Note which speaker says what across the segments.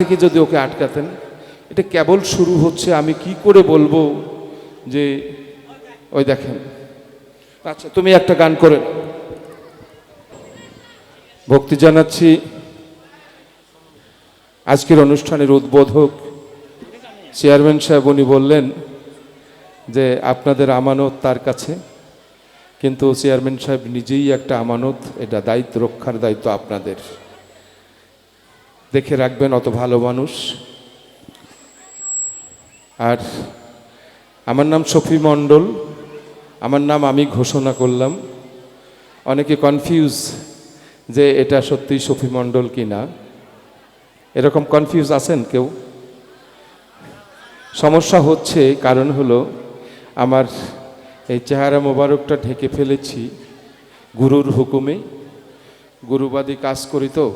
Speaker 1: থেকে যদি ওকে আটকাতেন, এটা কেবল শুরু হচ্ছে, আমি কি করে বলব যে, ওই দেখেন। আচ্ছা তুমি একটা গান করে ভক্তি জানাচ্ছি। আজকের অনুষ্ঠানের উদ্বোধক চেয়ারম্যান সাহেব, উনি বললেন যে, আপনাদের আমানত তার কাছে, কিন্তু চেয়ারম্যান সাহেব নিজেই একটা আমানত, এটা দায়িত্ব, রক্ষার দায়িত্ব আপনাদের। দেখে রাখবেন অত ভালো মানুষ। আর আমার নাম সফি মণ্ডল, আমার নাম আমি ঘোষণা করলাম। অনেকে কনফিউজ যে এটা সত্যি সফি মণ্ডল কি না এরকম কনফিউজ আছেন কেউ? সমস্যা হচ্ছে, কারণ হলো আমার এই চেহারা মোবারকটা ঢেকে ফেলেছি গুরুর হুকুমে। গুরুবাদী কাজ করি তো।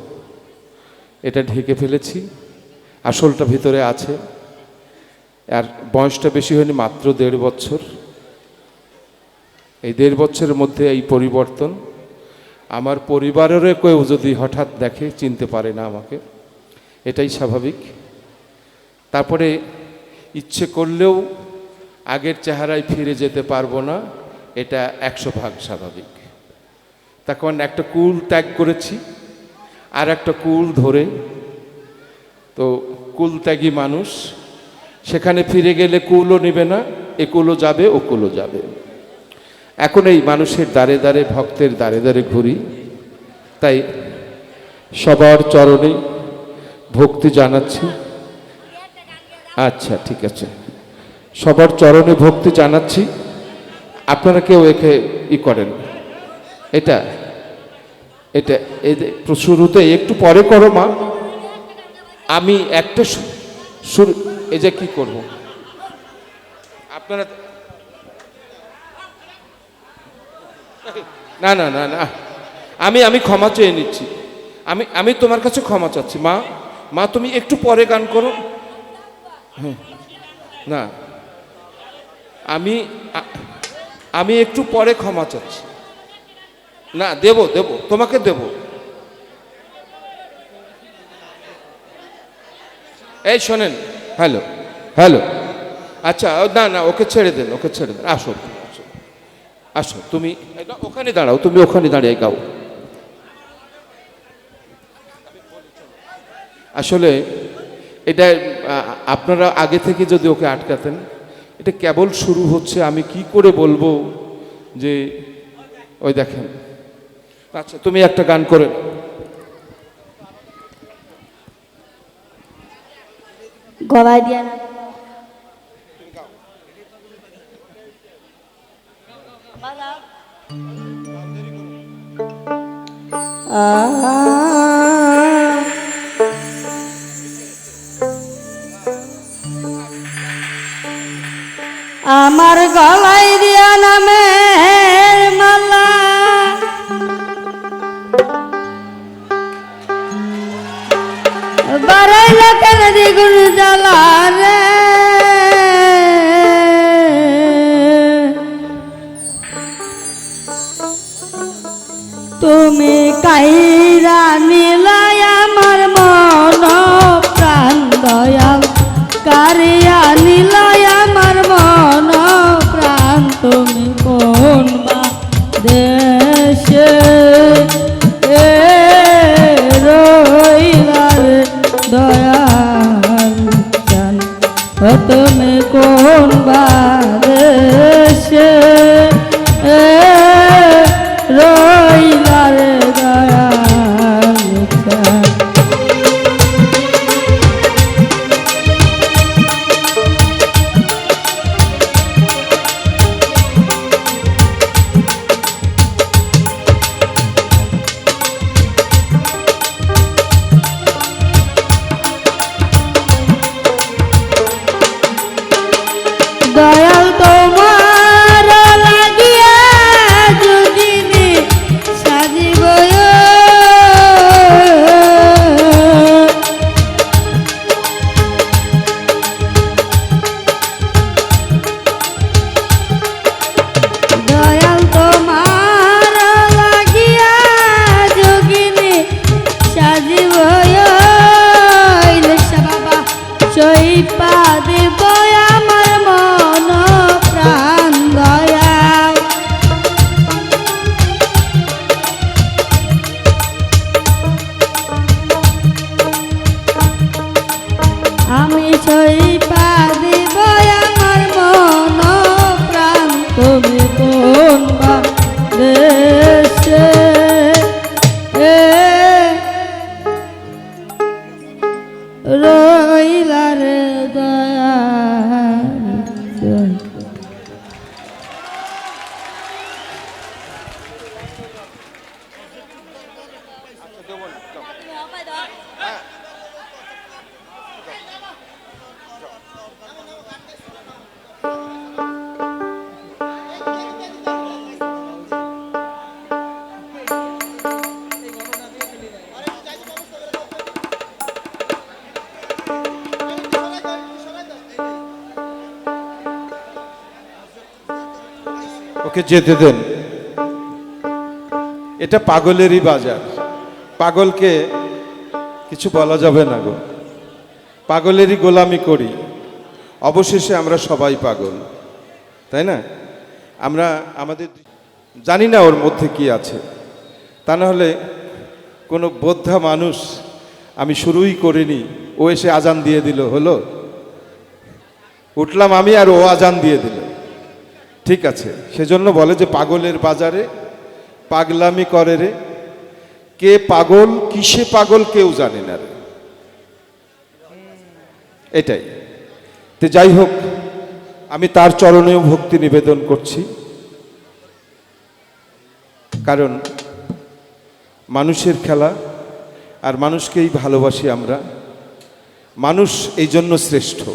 Speaker 1: এটা ঢেকে ফেলেছি। আসলটা ভিতরে আছে। আর বয়সটা বেশি হয়নি, মাত্র দেড় বছর। এই দেড় বছরের মধ্যে এই পরিবর্তন আমার পরিবারেরও কেউ যদি হঠাৎ দেখে চিনতে পারে না আমাকে, এটাই স্বাভাবিক। তারপরে ইচ্ছে করলেও আগের চেহারায় ফিরে যেতে পারব না, এটা একশো ভাগ স্বাভাবিক। তখন একটা কুল ত্যাগ করেছি। আর একটা কুল ধরে। তো কুল ত্যাগী মানুষ, সেখানে ফিরে গেলে কুলও নেবে না, এ কুলও যাবে, ও কুলও যাবে। এখন এই মানুষের দ্বারে দ্বারে, ভক্তের দ্বারে দ্বারে ঘুরি। তাই সবার চরণে ভক্তি জানাচ্ছি। আচ্ছা ঠিক আছে। সবার চরণে ভক্তি জানাচ্ছি। আপনারা কেউ একে ই করেন। এটা এটা শুরুতে একটু পরে করো মা। আমি একটা শুরু, এই যে কি করব? আপনারা না না না না। আমি আমি ক্ষমা চেয়ে নিচ্ছি। আমি আমি তোমার কাছে ক্ষমা চাচ্ছি। মা মা, তুমি একটু পরে গান করো। হ্যাঁ না। আমি আমি একটু পরে ক্ষমা চাচ্ছি। না, দেব দেব, তোমাকে দেব। এই শোনেন, হ্যালো হ্যালো। আচ্ছা না না, ওকে ছেড়ে দেন, ওকে ছেড়ে দেন আসো আসো তুমি ওখানে দাঁড়াও, তুমি ওখানে দাঁড়িয়ে গাও। আসলে, এটা আপনারা আগে থেকে যদি ওকে আটকাতেন, এটা কেবল শুরু হচ্ছে, আমি কি করে বলব যে, ওই দেখেন আচ্ছা তুমি একটা গান করে
Speaker 2: আমার গলায় দিয়া নামের দ্বিগুণ জ্বালা। রইলার দয়া
Speaker 1: ওকে যেতে দেন। এটা পাগলেরই বাজার। পাগলকে কিছু বলা যাবে না গো। পাগলেরই গোলামি করি। অবশেষে আমরা সবাই পাগল। তাই না? আমরা আমাদের জানি না ওর মধ্যে কি আছে। তা না হলে কোনো বোদ্ধা মানুষ আমি শুরুই করিনি। ও এসে আজান দিয়ে দিল, হলো? উঠলাম আমি আর ও আজান দিয়ে দিল। ঠিক আছে। সেজন্য বলে যে পাগলের বাজারে পাগলামি করে রে। কে পাগল, কিসে পাগল কেউ জানে না রে। এটাই। তো যাই হোক, আমি তার চরণেও ভক্তি নিবেদন করছি। কারণ মানুষের খেলা আর মানুষকেই ভালোবাসি আমরা। মানুষ এই জন্য শ্রেষ্ঠ।